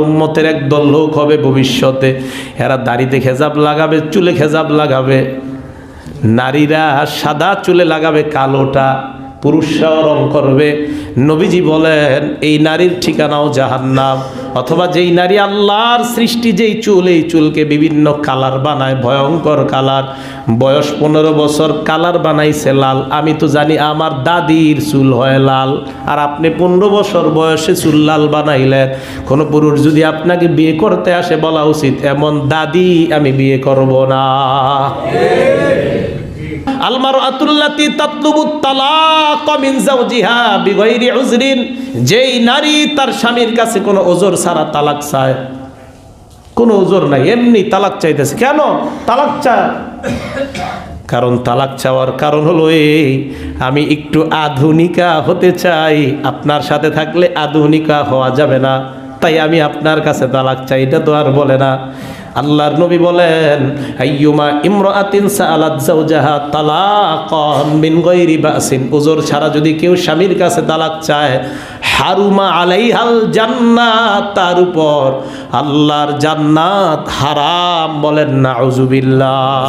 উম্মতের একদল লোক হবে ভবিষ্যতে। এরা দাড়িতে খেজাব লাগাবে, চুলে খেজাব লাগাবে। নারীরা সাদা চুলে লাগাবে, কালোটা। পুরুষরাও রং করবে। নবীজি বলেন, এই নারীর ঠিকানাও জাহান্নাম। অথবা যেই নারী আল্লাহর সৃষ্টি যেই চুল, এই চুলকে বিভিন্ন কালার বানায়, ভয়ঙ্কর কালার। বয়স পনেরো বছর, কালার বানাইছে লাল। আমি তো জানি আমার দাদির চুল হয় লাল। আর আপনি পনেরো বছর বয়সে চুল লাল বানাইলেন। কোনো পুরুষ যদি আপনাকে বিয়ে করতে আসে, বলা উচিত, এমন দাদি আমি বিয়ে করব না। আলমার আতুল্লাতি তাতলুবুত তালাক মিন জাওজিহা বিগাইরি উজরিন। যেই নারী তার স্বামীর কাছে কোনো ওজর ছাড়া তালাক চায়, কোনো ওজর নাই, এমনি তালাক চাইতেছে। কেন? তালাক চায়। কারণ তালাক চাওয়ার কারণ হলো এই, আমি একটু আধুনিকা হতে চাই, আপনার সাথে থাকলে আধুনিকা হওয়া যাবে না। তাই আমি আপনার কাছে তালাক চাই, এটা তো আর বলে না। আল্লাহর নবী বলেন, আইয়ুমা ইমরাতিন সাআলাত যাওজাহা তালাকান মিন গায়রি বাসিন। উজর ছাড়া যদি কেউ স্বামীর কাছে তালাক চায়, হারুমা আলাইহাল জান্নাত। তার উপর আল্লাহর জান্নাত হারাম বলেন, নাউজুবিল্লাহ।